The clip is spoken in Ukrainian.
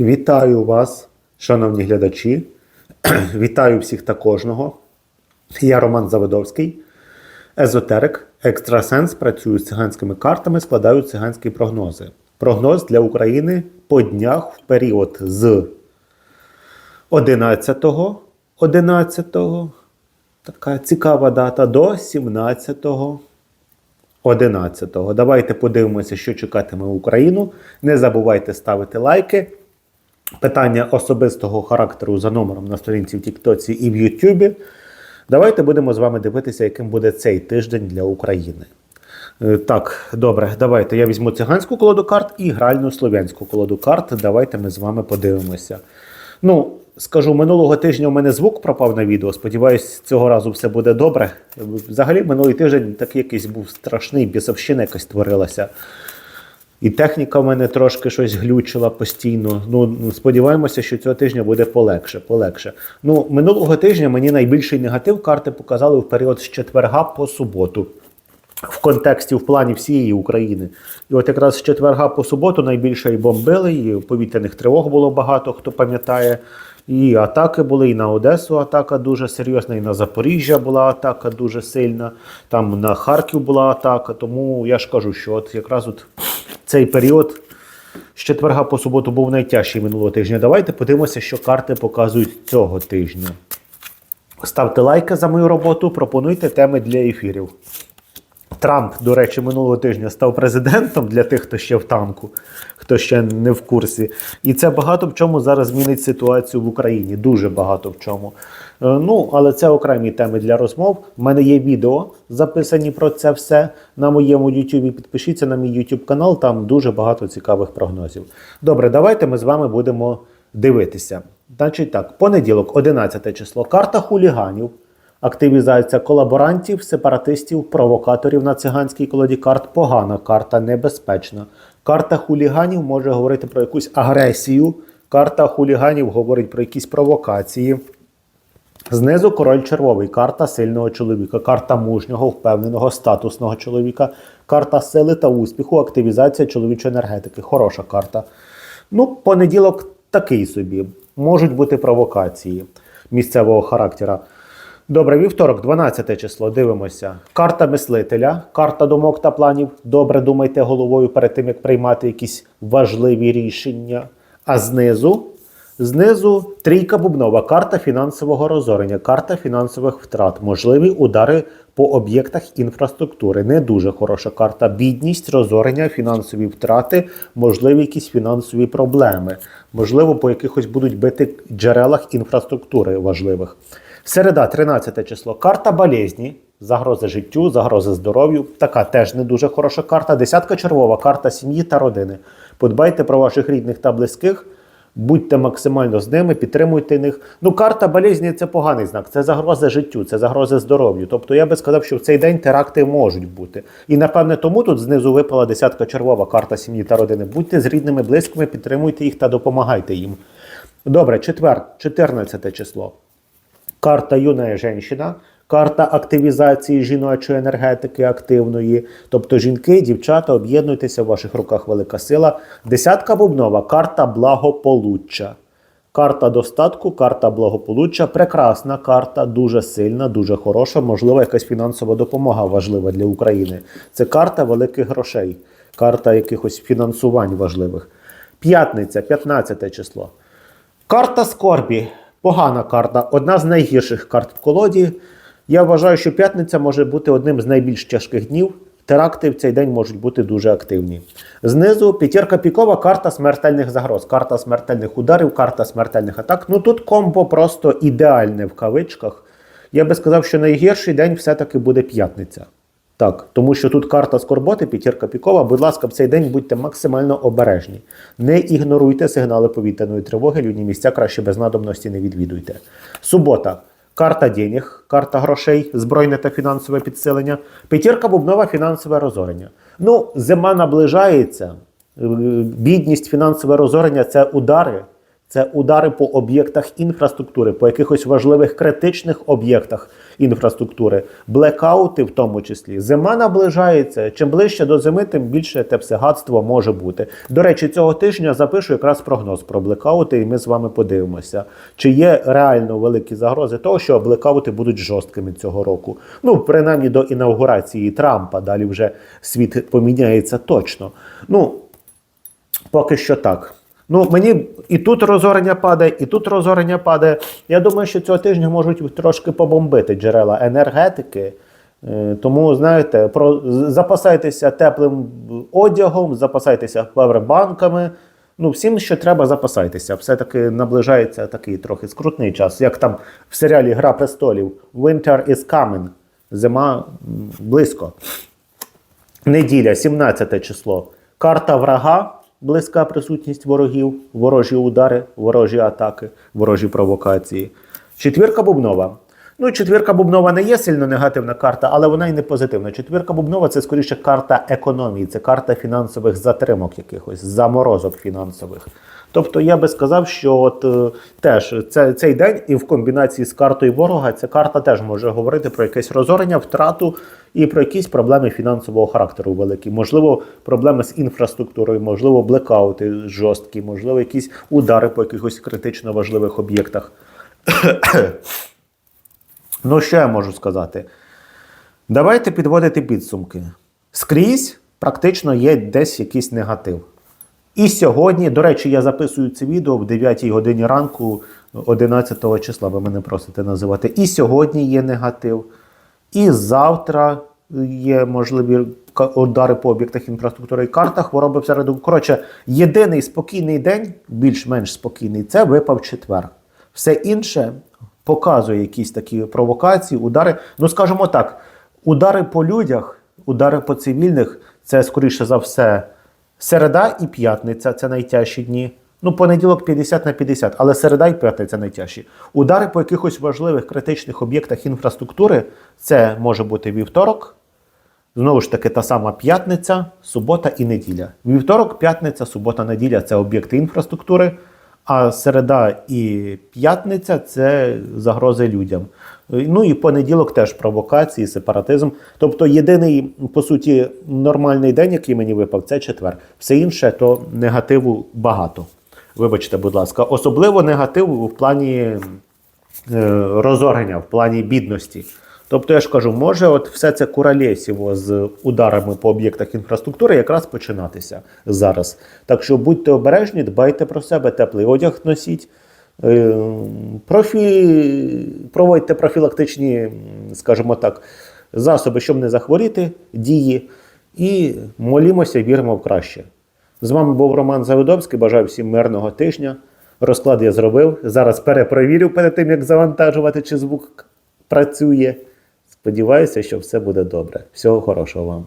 Вітаю вас, шановні глядачі. Вітаю всіх та кожного. Я Роман Заводовський, езотерик, екстрасенс, працюю з циганськими картами, складаю циганські прогнози. Прогноз для України по днях в період з 11, 11, така цікава дата, до 17 11. Давайте подивимося, що чекатиме Україну. Не забувайте ставити лайки. Питання особистого характеру за номером на сторінці в Тіктоці і в Ютубі. Давайте будемо з вами дивитися, яким буде цей тиждень для України. Е, Так, добре, давайте я візьму циганську колоду карт і гральну слов'янську колоду карт. Давайте ми з вами подивимося. Ну, скажу, минулого тижня у мене звук пропав на відео. Сподіваюсь, цього разу все буде добре. Взагалі, минулий тиждень такий якийсь був страшний, бісовщина якась творилася. І техніка в мене трошки щось глючила постійно. Ну, сподіваємося, що цього тижня буде полегше. полегше. Ну, минулого тижня мені найбільший негатив карти показали в період з четверга по суботу. В контексті, в плані всієї України. І от якраз з четверга по суботу найбільше і бомбили, і повітряних тривог було багато, хто пам'ятає. І атаки були, і на Одесу атака дуже серйозна, і на Запоріжжя була атака дуже сильна, там на Харків була атака. Тому я ж кажу, що от якраз от цей період з четверга по суботу був найтяжчий минулого тижня. Давайте подивимося, що карти показують цього тижня. Ставте лайки за мою роботу, пропонуйте теми для ефірів. Трамп, до речі, минулого тижня став президентом для тих, хто ще в танку, хто ще не в курсі. І це багато в чому зараз змінить ситуацію в Україні. Дуже багато в чому. Е, Ну, але це окремі теми для розмов. У мене є відео записані про це все на моєму YouTube. Підпишіться на мій YouTube канал, там дуже багато цікавих прогнозів. Добре, давайте ми з вами будемо дивитися. Значить так, понеділок, 11 число, карта хуліганів. Активізація колаборантів, сепаратистів, провокаторів на циганській колоді карт. Погана карта, небезпечна. Карта хуліганів може говорити про якусь агресію. Карта хуліганів говорить про якісь провокації. Знизу король червовий, карта сильного чоловіка, карта мужнього, впевненого, статусного чоловіка, карта сили та успіху, активізація чоловічої енергетики. Хороша карта. Ну, понеділок такий собі. Можуть бути провокації місцевого характера. Добре, вівторок, 12 число. Дивимося. Карта мислителя, карта думок та планів. Добре думайте головою перед тим, як приймати якісь важливі рішення. А знизу, знизу трійка бубнова, карта фінансового розорення, карта фінансових втрат, можливі удари по об'єктах інфраструктури. Не дуже хороша карта. Бідність, розорення, фінансові втрати, можливі якісь фінансові проблеми. Можливо, по якихось будуть бити джерелах інфраструктури важливих. Середа, 13 число. Карта болезні, загрози життю, загрози здоров'ю. Така теж не дуже хороша карта. Десятка червова, карта сім'ї та родини. Подбайте про ваших рідних та близьких, будьте максимально з ними, підтримуйте них. Ну, карта болезні це поганий знак, це загроза життю, це загроза здоров'ю. Тобто я би сказав, що в цей день теракти можуть бути. І напевне тому тут знизу випала десятка червова карта сім'ї та родини. Будьте з рідними, близькими, підтримуйте їх та допомагайте їм. Добре, четвер, 14 число. Карта юна жінка, карта активізації жіночої енергетики активної. Тобто жінки, дівчата, об'єднуйтеся в ваших руках велика сила. Десятка бубнова, карта благополуччя. Карта достатку, карта благополуччя. Прекрасна карта, дуже сильна, дуже хороша. Можливо, якась фінансова допомога важлива для України. Це карта великих грошей, карта якихось фінансувань важливих. П'ятниця, 15 число. Карта скорбі. Погана карта, одна з найгірших карт в колоді. Я вважаю, що п'ятниця може бути одним з найбільш тяжких днів. Теракти в цей день можуть бути дуже активні. Знизу п'ятірка пікова, карта смертельних загроз, карта смертельних ударів, карта смертельних атак. Ну тут комбо просто ідеальне в кавичках. Я би сказав, що найгірший день все-таки буде п'ятниця. Так, тому що тут карта скорботи, п'ятірка пікова. Будь ласка, в цей день будьте максимально обережні. Не ігноруйте сигнали повітряної тривоги, людні місця краще без надобності не відвідуйте. Субота. Карта денег, карта грошей, збройне та фінансове підсилення. П'ятірка бубнова фінансове розорення. Ну, зима наближається. Е, Бідність, фінансове розорення це удари. Це удари по об'єктах інфраструктури, по якихось важливих критичних об'єктах інфраструктури, блекаути в тому числі. Зима наближається. Чим ближче до зими, тим більше те всегадство може бути. До речі, цього тижня запишу якраз прогноз про блекаути, і ми з вами подивимося, чи є реально великі загрози того, що блекаути будуть жорсткими цього року. Ну, принаймні до інаугурації Трампа. Далі вже світ поміняється точно. Ну, Поки що так. Ну, мені і тут розорення падає, і тут розорення падає. Я думаю, що цього тижня можуть трошки побомбити джерела енергетики. Е, Тому, знаєте, про, запасайтеся теплим одягом, запасайтеся павербанками. Ну, всім, що треба, запасайтеся. Все-таки наближається такий трохи скрутний час, як там в серіалі Гра престолів Winter is coming. Зима близько. Неділя, 17 число. Карта врага, близька присутність ворогів, ворожі удари, ворожі атаки, ворожі провокації. Четвірка бубнова. Ну, четвірка бубнова не є сильно негативна карта, але вона і не позитивна. Четвірка бубнова це скоріше карта економії, це карта фінансових затримок якихось, заморозок фінансових. Тобто я би сказав, що от е, теж це, цей день і в комбінації з картою ворога ця карта теж може говорити про якесь розорення, втрату і про якісь проблеми фінансового характеру великі. Можливо, проблеми з інфраструктурою, можливо, блекаути жорсткі, можливо, якісь удари по якихось критично важливих об'єктах. ну, що я можу сказати? Давайте підводити підсумки. Скрізь практично є десь якийсь негатив. І сьогодні, до речі, я записую це відео в 9 годині ранку 11 числа, ви мене просите називати. І сьогодні є негатив, і завтра є можливі удари по об'єктах інфраструктури і карта хвороби всереду. Коротше, єдиний спокійний день, більш-менш спокійний, це випав четвер. Все інше показує якісь такі провокації, удари. Ну, скажімо так, удари по людях, удари по цивільних це скоріше за все. Середа і п'ятниця це найтяжчі дні. Ну, понеділок 50 на 50, але середа і п'ятниця найтяжчі. Удари по якихось важливих критичних об'єктах інфраструктури це може бути вівторок, знову ж таки, та сама п'ятниця, субота і неділя. Вівторок, п'ятниця, субота, неділя це об'єкти інфраструктури, а середа і п'ятниця це загрози людям. Ну і понеділок теж провокації, сепаратизм. Тобто єдиний, по суті, нормальний день, який мені випав, це четвер. Все інше то негативу багато. Вибачте, будь ласка, особливо негатив в плані е, розорення, в плані бідності. Тобто, я ж кажу, може, от все це куралєсіво з ударами по об'єктах інфраструктури якраз починатися зараз. Так що будьте обережні, дбайте про себе, теплий одяг носіть. Е, Профі... Проводьте профілактичні, скажімо так, засоби, щоб не захворіти, дії. І молімося, віримо в краще. З вами був Роман Завидовський. Бажаю всім мирного тижня. Розклад я зробив. Зараз перепровірю перед тим, як завантажувати, чи звук працює. Сподіваюся, що все буде добре. Всього хорошого вам.